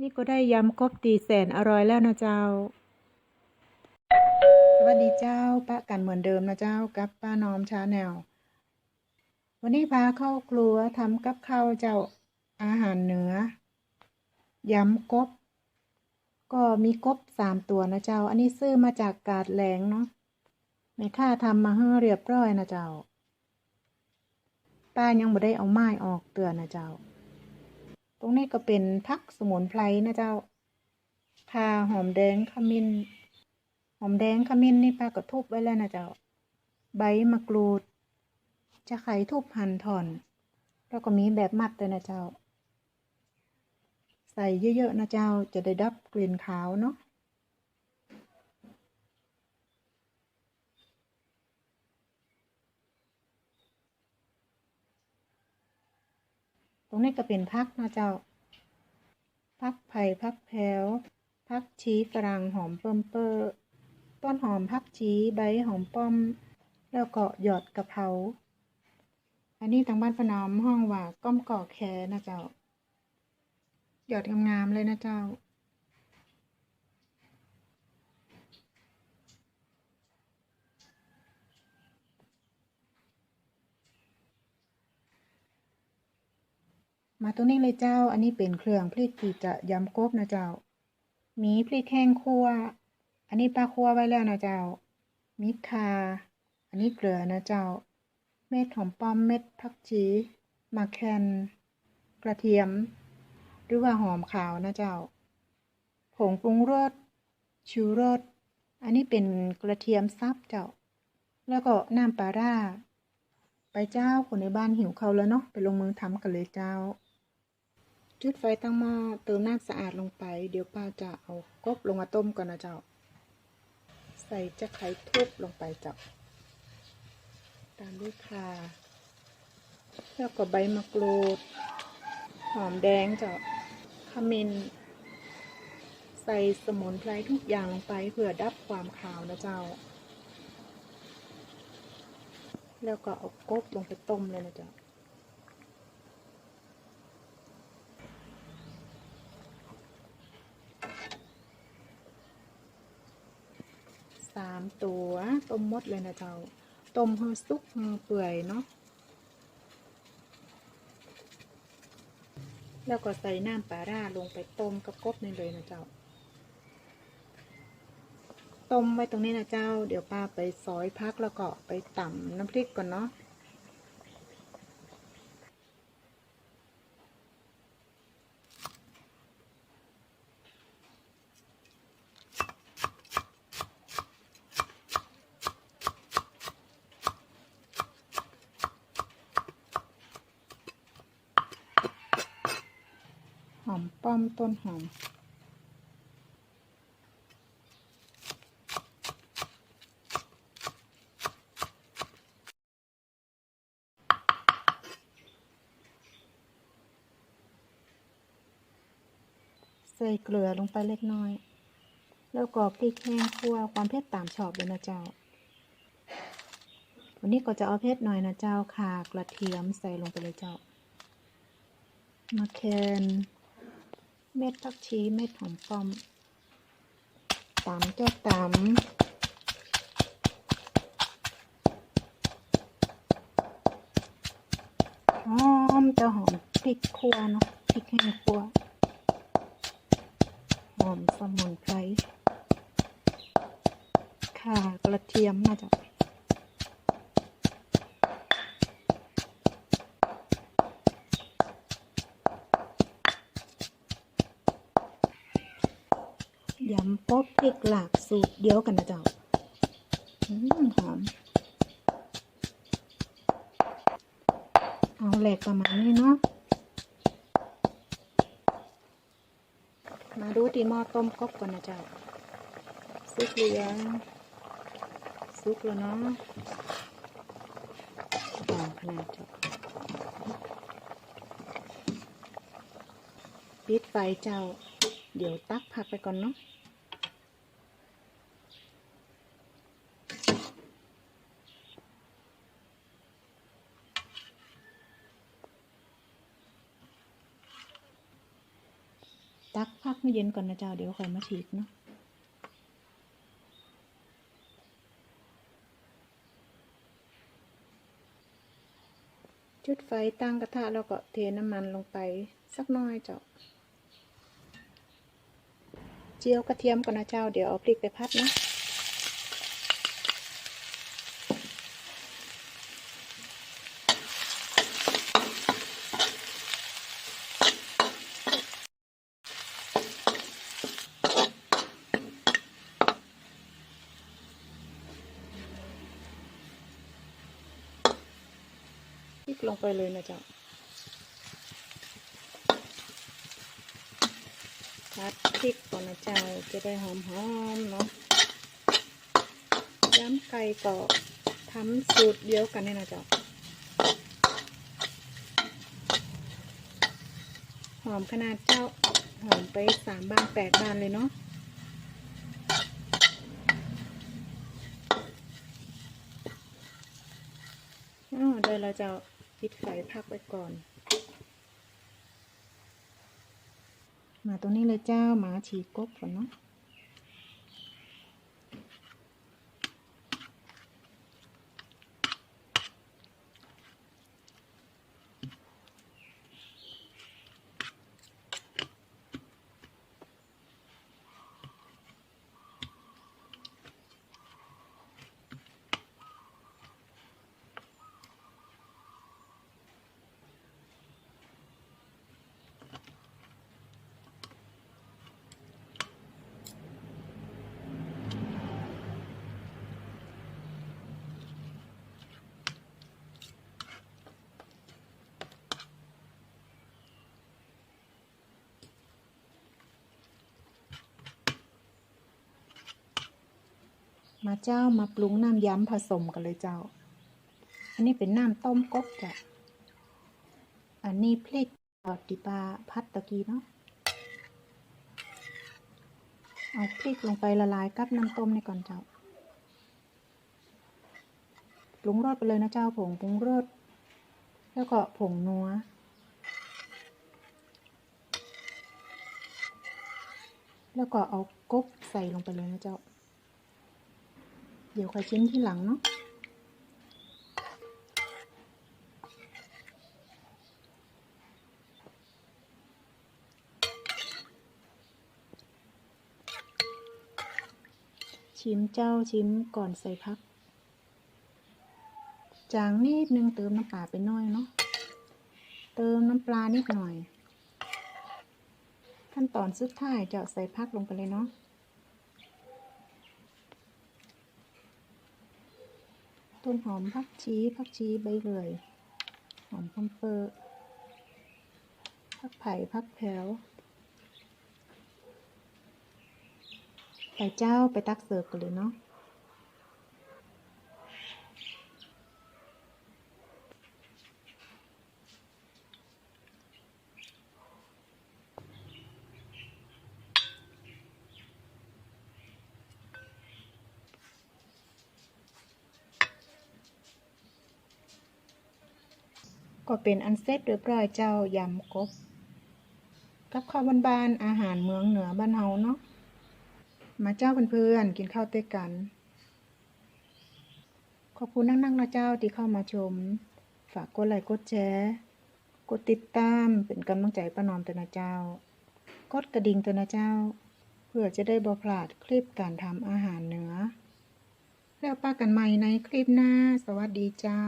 นี่ก็ได้ยำกบตีแสนอร่อยแล้วนะเจ้า สวัสดีเจ้าปะกันเหมือนเดิมนะเจ้ากับป้านอมชาแนล วันนี้พาเข้าครัวทำกับข้าวเจ้าอาหารเหนือยำกบ ก็มีกบสามตัวนะเจ้า อันนี้ซื้อมาจากกาดแหลงเนาะแม่ค่าทำมาให้เรียบร้อยนะเจ้า ป้ายังไม่ได้เอาไม้ออกเตือนนะเจ้า ตรงนี้ก็เป็นพักสมุนไพรนะเจ้าคาหอมแดงขมิ้น หอมแดงขมิ้นนี่ป้าก็ทุบไว้แล้วนะเจ้า ใบมะกรูด จะไขทุบหั่นถอน แล้วก็มีแบบมัดด้วยนะเจ้า ใส่เยอะๆนะเจ้าจะได้ดับกลิ่นขาวเนาะ รงนี้ก็เป็นพักนะเจ้า พักไผ่พักแพรวพักชีฝรั่งหอมเปิ่มเปอร์ต้นหอมพักชีใบหอมป้อม แล้วก็หยอดกระเพรา อันนี้ทางบ้านพนอมห้องว่าก้อมก่อแคนะเจ้า หยอดงามๆเลยนะเจ้า มาตรงนี้เลยเจ้า อันนี้เป็นเครื่องพริกที่จะยำกบนะเจ้า มีพริกแห้งคั่ว อันนี้ปลาคั่วไว้แล้วนะเจ้า มีคา อันนี้เกลือนะเจ้า เม็ดหอมป้อม เม็ดผักชีมะแคนกระเทียม หรือว่าหอมขาวนะเจ้า ผงปรุงรส ชูรส อันนี้เป็นกระเทียมซับเจ้า แล้วก็น้ำปลาร่าไปเจ้าคนในบ้านหิวเขาแล้วเนาะไปลงมือทำกันเลยเจ้า จุดไฟตั้งหม้อเติมน้ำสะอาดลงไป เดี๋ยวป้าจะเอากบลงมาต้มก่อนนะเจ้า ใส่จะไข่ทุบลงไปเจ้าตามด้วยข่าแล้วก็ใบมะกรูด หอมแดงเจ้าขมิ้นใส่สมุนไพรทุกอย่างลงไปเพื่อดับความขาวนะเจ้า แล้วก็เอากบลงไปต้มเลยนะเจ้า สามตัวต้มมดเลยนะเจ้าต้มให้สุกเฮอเปื่อยเนาะแล้วก็ใส่น้ำปลาร่าลงไปต้มกระกบนี่เลยนะเจ้า ต้มไว้ตรงนี้นะเจ้า เดี๋ยวป้าไปซอยพักแล้วก็ไปตำน้ำพริกก่อนเนาะ หอมป้อมต้นหอม ใส่เกลือลงไปเล็กน้อย แล้วก็พริกแห้งคั่วความเผ็ดตามชอบเลยนะเจ้า วันนี้ก็จะเอาเผ็ดหน่อยนะเจ้าค่ะกระเทียมใส่ลงไปเลยเจ้ามะแคน เม็ดผักชีเม็ดหอมป้อมตำเจ้าตำหอมจะหอมพริกคั่วเนาะพริกแห้งคั่วหอมสมุนไพรข่ากระเทียมน่าจะ ยำป๊บพ ริกหลากสูตรเดียวกันนะเจ้าอืมหอม เอาแหลกประมาณนี้เนาะ มาดูที่หม้อต้มกบก่อนนะเจ้าซุกหรือยังซุกแล้วเนาะหอมขนาดเจ้าปิดไฟเจ้า เดี๋ยวตักผักไปก่อนเนาะ ตักผัก ก ให้เย็นก่อนนะเจ้าเดี๋ยวค่อยมาฉีกเนาะจุดไฟตั้งกระทะแล้วก็เทน้ำมันลงไปสักน้อยเจ้า เจียวกระเทียมก่อนนะเจ้า เดี๋ยวเอาพริกไปพัดนะ ลงไปเลยนะเจ้าพัดพริกก่อนนะเจ้าจะได้หอมๆเนาะย้ำไก่ก็ทำสูตรเดียวกันเนี่ยนะเจ้าหอมขนาดเจ้าหอมไปสามบานแปดบานเลยเนาะอ๋อเดี๋ยวเราจะ ปิดไฟพักไว้ก่อน มาตัวนี้เลยเจ้าหมาฉีกกบก่อนเนาะ มาเจ้ามาปรุงน้ำย้ำผสมกันเลยเจ้า อันนี้เป็นน้ำต้มกบจ้ะ อันนี้พริกอดดิปาพัดตะกี้เนาะ เอาพริกลงไปละลายกับน้ำต้มนี่ก่อนเจ้า ปรุงรสไปเลยนะเจ้าผงปรุงรส แล้วก็ผงนัวแล้วก็เอากบใส่ลงไปเลยนะเจ้า เดี๋ยวค่อยชิ้นที่หลังเนาะชิมเจ้าชิมก่อนใส่พัก จางนิดนึงเติมน้ำปลาไปหน่อยเนาะ เติมน้ำปลานิดหน่อย ขั้นตอนสุดท้ายจะใส่พักลงไปเลยเนาะ ต้นหอมผักชีผักชีใบเลื่อยหอมพมเปอร์ผักไผ่ผักแผวไปเจ้าไปตักเสิร์ฟกันเลยเนาะ ก็เป็นอันเสร็จเรียบร้อยเจ้ายำกบ กับข้าวบ้านๆอาหารเมืองเหนือบ้านเฮาเนาะมาเจ้าเพื่อนๆกินข้าวเต้กัน ขอบคุณนักๆนะเจ้าที่เข้ามาชม ฝากกดไลค์กดแชร์กดติดตามเป็นกำลังใจป้านอมตัวนะเจ้ากดกระดิ่งตัวนะเจ้า เพื่อจะได้บ่พลาดคลิปการทำอาหารเหนือ แล้วป้ากันใหม่ในคลิปหน้า สวัสดีเจ้า